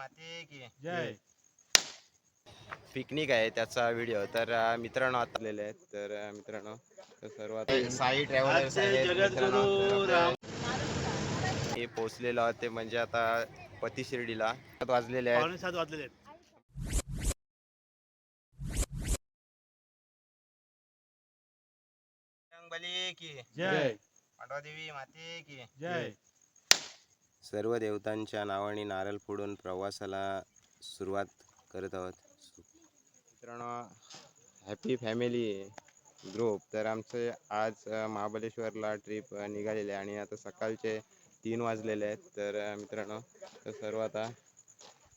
माते की? जय. पिकनिक आहे त्याचा व्हिडिओ तर मित्रांनो आता आलेले आहेत. तर मित्रांनो तर सर्वात साई ट्रॅव्हलर्स हे पोहोचलेलो आहोत ते म्हणजे आता पती शिर्डीला. सात वाजलेले आहेत. पावणे सात वाजलेले आहेत. बली की? जय. पांडवादेवी माते की? जय. सर्व देवतांच्या नावाने नारळ फोडून प्रवासाला सुरुवात करत आहोत. मित्रांनो हॅपी फॅमिली ग्रुप तर आमचे आज महाबलेश्वरला ट्रिप निघालेले आहे आणि आता सकाळचे तीन वाजलेले आहेत. तर मित्रांनो तर सर्व आता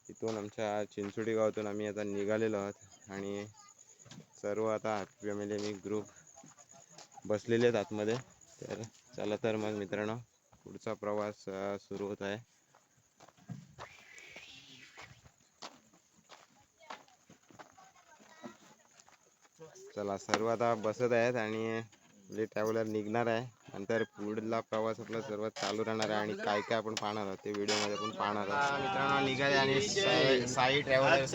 इथून आमच्या चिंचोडी गावातून आम्ही आता निघालेलो आहोत. आणि सर्व आता हॅपी फॅमिली मी ग्रुप बसलेले आहेत आतमध्ये. तर चला तर मग मित्रांनो पुढचा प्रवास सुरू होत आहे. चला सर्व आता बसत आहेत आणि ट्रॅव्हलर निघणार आहे. नंतर पुढला प्रवास आपला सर्वात चालू राहणार आहे आणि काय काय आपण पाहणार आहोत ते व्हिडिओमध्ये आपण पाहणार आहोत. मित्रांनो निघाले आणि साई- ट्रॅव्हलर्स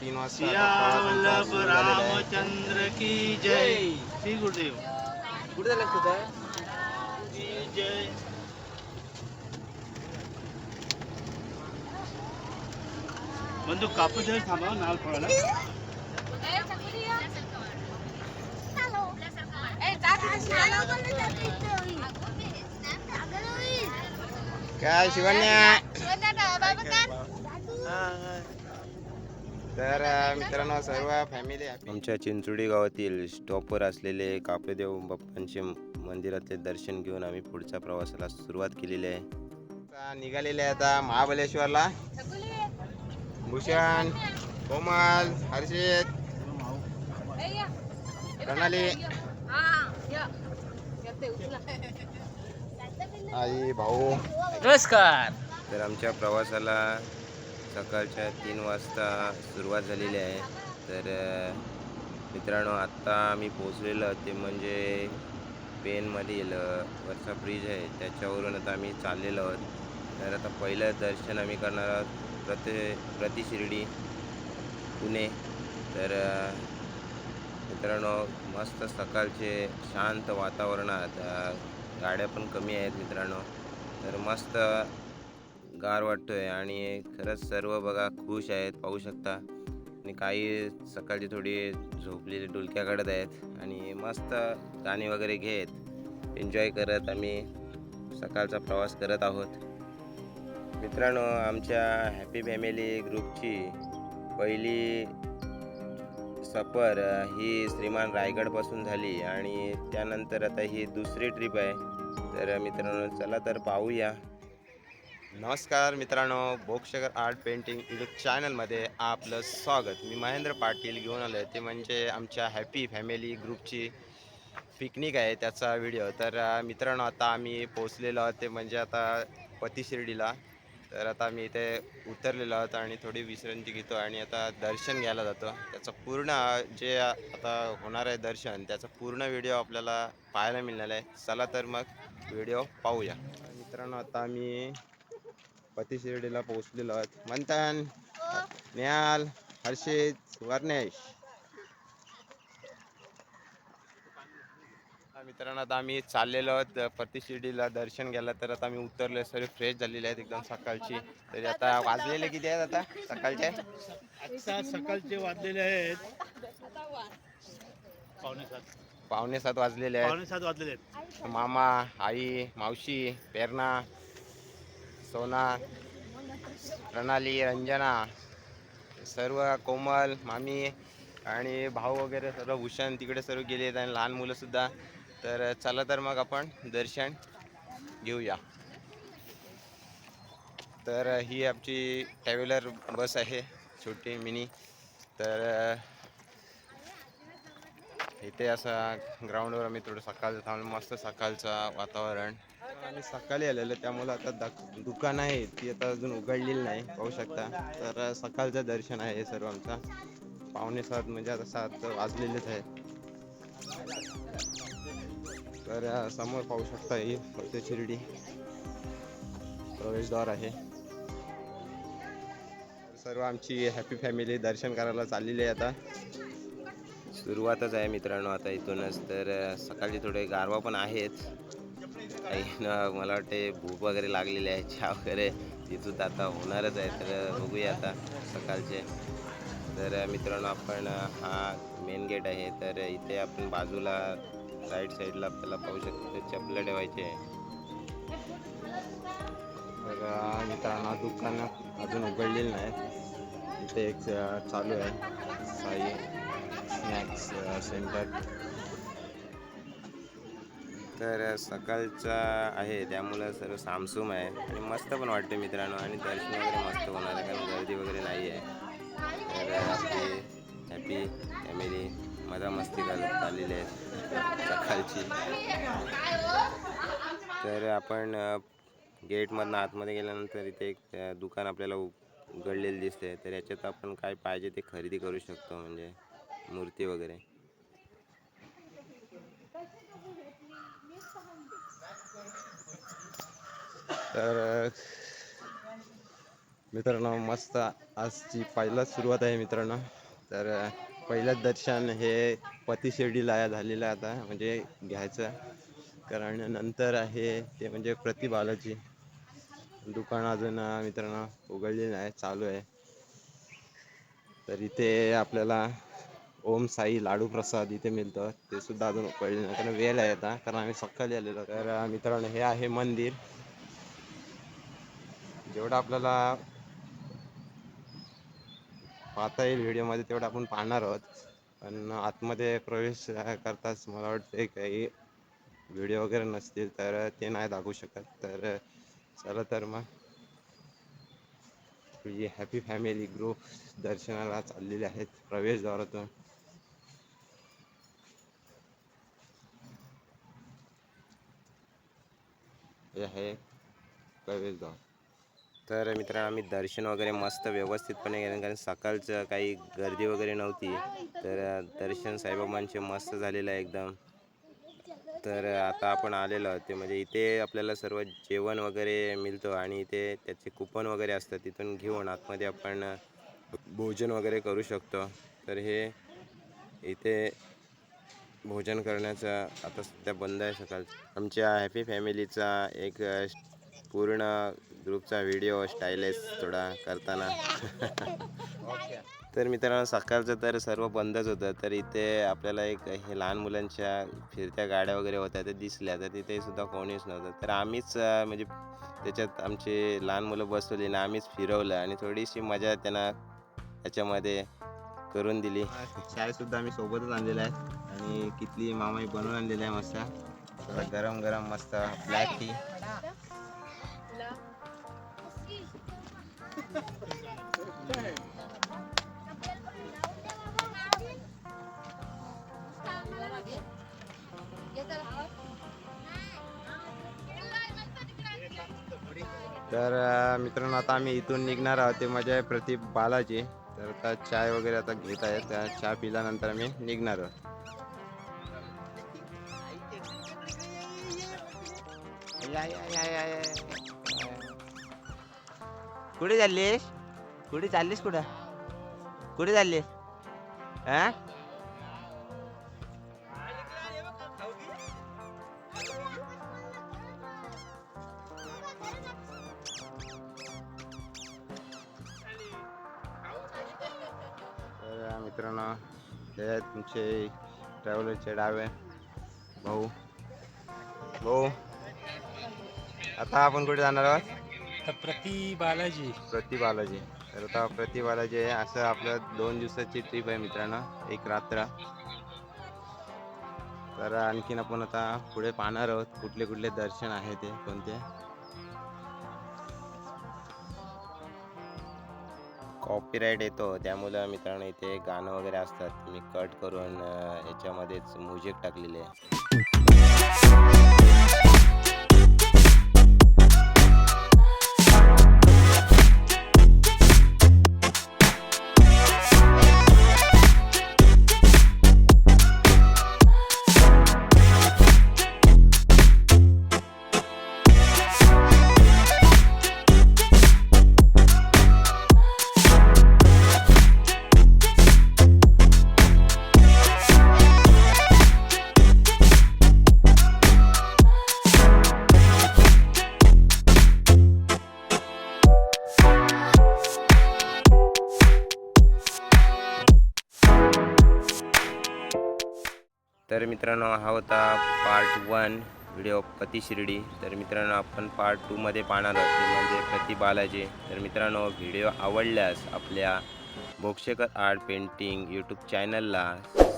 तीन वाजता. रामचंद्र की जय. श्री गुरुदेव. की जय. बंधू कापूस थांबा नाल फळाला काय शिवण्या? तर मित्रांनो सर्व फॅमिली आमच्या चिंचोडी गावातील स्टॉपवर असलेले कापेदेव बाप्पांचे मंदिरातले दर्शन घेऊन आम्ही पुढच्या प्रवासाला सुरुवात केलेली आहे. निघालेले आता महाबळेश्वरला. भूषण कोमल हर्षित. प्रणाली. आई भाऊ. नमस्कार. तर आमच्या प्रवासाला सकाळच्या तीन वाजता सुरुवात झालेली आहे. तर मित्रांनो आत्ता आम्ही पोचलेलो ते म्हणजे पेनमधील वरचा ब्रिज आहे. त्याच्यावरून आता आम्ही चाललेलो आहोत. तर आता पहिलं दर्शन आम्ही करणार आहोत प्रति प्रति शिर्डी पुणे. तर मित्रांनो मस्त सकाळचे शांत वातावरणात गाड्या पण कमी आहेत मित्रांनो. तर मस्त गार वाटतोय आणि खरंच सर्व बघा खुश आहेत पाहू शकता. आणि काही सकाळची थोडी झोपलेली डुलक्या काढत आहेत आणि मस्त गाणी वगैरे घेत एन्जॉय करत आम्ही सकाळचा प्रवास करत आहोत. मित्रांनो आमच्या हॅपी फॅमिली ग्रुपची पहिली सफर ही श्रीमान रायगडपासून झाली आणि त्यानंतर आता ही दुसरी ट्रिप आहे. तर मित्रांनो चला तर पाहूया. नमस्कार मित्रांनो बोक्षकर आर्ट पेंटिंग यूट्यूब चॅनलमध्ये आपलं स्वागत. मी महेंद्र पाटील घेऊन आलो आहे ते म्हणजे आमच्या हॅपी फॅमिली ग्रुपची पिकनिक आहे त्याचा व्हिडिओ. तर मित्रांनो आता आम्ही पोचलेलो आहोत ते म्हणजे आता पती शिर्डीला तर आता मी इथे उतरलेलो आहोत आणि थोडी विश्रांती घेतो आणि आता दर्शन घ्यायला जातो. त्याचं पूर्ण जे आता होणार आहे दर्शन त्याचा पूर्ण व्हिडिओ आपल्याला पाहायला मिळणार आहे. चला तर मग व्हिडिओ पाहूया. मित्रांनो आता आम्ही पती शिर्डीला पोहोचलेलो आहोत. मंथन न्याल हर्षित वर्णेश. मित्रांनो आता आम्ही चाललेलो आहोत पती शिर्डीला दर्शन घ्यायला. तर आता आम्ही उतरले सर्व फ्रेश झालेले आहेत एकदम सकाळची. तरी आता वाजलेले किती आहेत आता? सकाळचे? आता सकाळचे वाजलेले आहेत. पावणे सात. पावणे सात वाजलेले आहेत. पावणे सात वाजलेले आहेत. मामा आई मावशी प्रेरणा सोना प्रणाली रंजना सर्व कोमल मामी आणि भाऊ वगैरे सर्व भूषण तिकडे सर्व गेले आहेत आणि लहान मुलंसुद्धा तर चला तर मग आपण दर्शन घेऊया. तर ही आमची ट्रॅव्हलर बस आहे छोटी मिनी. तर इथे असा ग्राउंडवर आम्ही थोडं सकाळचं थांबलो मस्त सकाळचं वातावरण. आम्ही सकाळी आलेलं त्यामुळं आता दक दुकान आहे ती आता अजून उघडलेली नाही पाहू शकता. तर सकाळचं दर्शन आहे सर्व आमचं. पावणे सात म्हणजे आता सात वाजलेलेच आहे. तर समोर पाहू शकता ही फक्त शिर्डी प्रवेशद्वार आहे. सर्व आमची हॅपी फॅमिली दर्शन करायला चाललेली आहे आता. सुरुवातच आहे मित्रांनो आता इथूनच. तर सकाळचे थोडे गारवा पण आहेत. मला वाटते भूक वगैरे लागलेली आहे चहा वगैरे. तिथून आता होणारच आहे तर बघूया आता सकाळचे. तर मित्रांनो आपण हा मेन गेट आहे. तर इथे आपण बाजूला राईट साईडला आपल्याला पाहू शकतो चपलं ठेवायचे आहे. तर मित्रांनो दुकान अजून उघडलेलं नाही इथे एक चालू आहे. Sai snacks centre. तर सकाळचा आहे. त्यामुळं सर्व सामसूम आहे. आणि मस्त पण वाटते मित्रांनो. आणि दर्शन वगैरे मस्त होणार आहे. कारण गर्दी वगैरे नाही आहे तर आपली हॅपी फॅमिली मजा मस्ती करत चाललेली आहे सकाळची. तर आपण गेटमधनं आतमध्ये गेल्यानंतर इथे एक दुकान आपल्याला उ- उघडलेलं दिसते तर याच्यात आपण काय पाहिजे ते खरेदी करू शकतो म्हणजे मूर्ती वगैरे. तर मित्रांनो मस्त आजची पहिलाच सुरुवात आहे मित्रांनो. तर पहिलं पहिलंच दर्शन हे पतिशिर्डीला झालेलं आहे आता म्हणजे घ्यायचं. कारण नंतर आहे ते म्हणजे प्रतिबालाची दुकान अजून मित्रांनो उघडलेलं आहे चालू आहे. तर इथे आपल्याला ओम साई लाडू प्रसाद इथे मिळतं. ते सुद्धा अजून उघडले नाही कारण वेळ आहे आता कारण आम्ही सकाळी आलेलो. तर मित्रांनो हे आहे मंदिर. जेवढं आपल्याला पाहता येईल व्हिडिओमध्ये तेवढं आपण पाहणार आहोत. पण आतमध्ये प्रवेश करताच मला वाटते काही व्हिडिओ वगैरे नसतील तर ते नाही दाखवू शकत. तर चला तर मग. तुझी हॅपी फॅमिली ग्रुप दर्शनाला चाललेले आहेत प्रवेशद्वारातून. हे आहे प्रवेशद्वार. तर मित्रांनो आम्ही दर्शन वगैरे मस्त व्यवस्थितपणे केलं कारण सकाळचं काही गर्दी वगैरे नव्हती. तर दर्शन साईबाबांचे मस्त झालेलं आहे एकदम. तर आता आपण आलेलो आहोत. ते म्हणजे इथे आपल्याला सर्व जेवण वगैरे मिळतं आणि इथे त्याचे कुपन वगैरे असतात तिथून घेऊन आतमध्ये आपण भोजन वगैरे करू शकतो. तर हे इथे भोजन करण्याचं आता सध्या बंद आहे सकाळचं. आमच्या हॅपी फॅमिलीचा एक पूर्ण ग्रुपचा व्हिडिओ स्टायलेस थोडा करताना. तर मित्रांनो सकाळचं तर सर्व बंदच होतं. तर इथे आपल्याला एक हे लहान मुलांच्या फिरत्या गाड्या वगैरे होत्या ते दिसल्या. तर तिथे सुद्धा कोणीच नव्हतं. तर आम्हीच म्हणजे त्याच्यात आमचे लहान मुलं बसवली आणि आम्हीच फिरवलं आणि थोडीशी मजा त्यांना याच्यामध्ये करून दिली. सुद्धा आम्ही सोबतच आणलेला आहे. आणि कितली मामाई बनवून आणलेली आहे मस्त. गरम गरम मस्त ब्लॅक टी तर मित्रांनो आता आम्ही इथून निघणार आहोत. ते माझ्या प्रति बालाजी. तर आता चाय वगैरे आता घेत आहे. त्या चहा पिल्यानंतर आम्ही निघणार आहोत. या, या, या, या. कुठे चाललीस? कुठे चाललीस कुठं? कुठे चाललीस? हा मित्रांनो हे तुमचे ट्रॅव्हलरचे डावे भाऊ. भाऊ आता आपण कुठे जाणार आहोत? तर प्रति बालाजी. प्रति बालाजी. तर आता प्रति बालाजी आहे. असं आपलं दोन दिवसाची ट्रिप आहे मित्रांनो. एक रात्र. तर आणखीन आपण आता पुढे पाहणार आहोत. कुठले कुठले दर्शन आहे ते कोणते? कॉपीराईट येतो. त्यामुळं मित्रांनो इथे गाणं वगैरे असतात. मी कट करून याच्यामध्येच म्युझिक टाकलेले आहे. मित्रांनो हा होता पार्ट वन व्हिडिओ पती शिर्डी. तर मित्रांनो आपण पार्ट टूमध्ये पाहणार आहोत. ते म्हणजे प्रति बालाजी. तर मित्रांनो व्हिडिओ आवडल्यास आपल्या भोक्षेकर आर्ट पेंटिंग यूट्यूब चॅनलला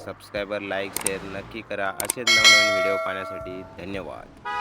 सबस्क्रायबर लाईक शेअर नक्की करा. असेच नवनवीन व्हिडिओ पाहण्यासाठी धन्यवाद.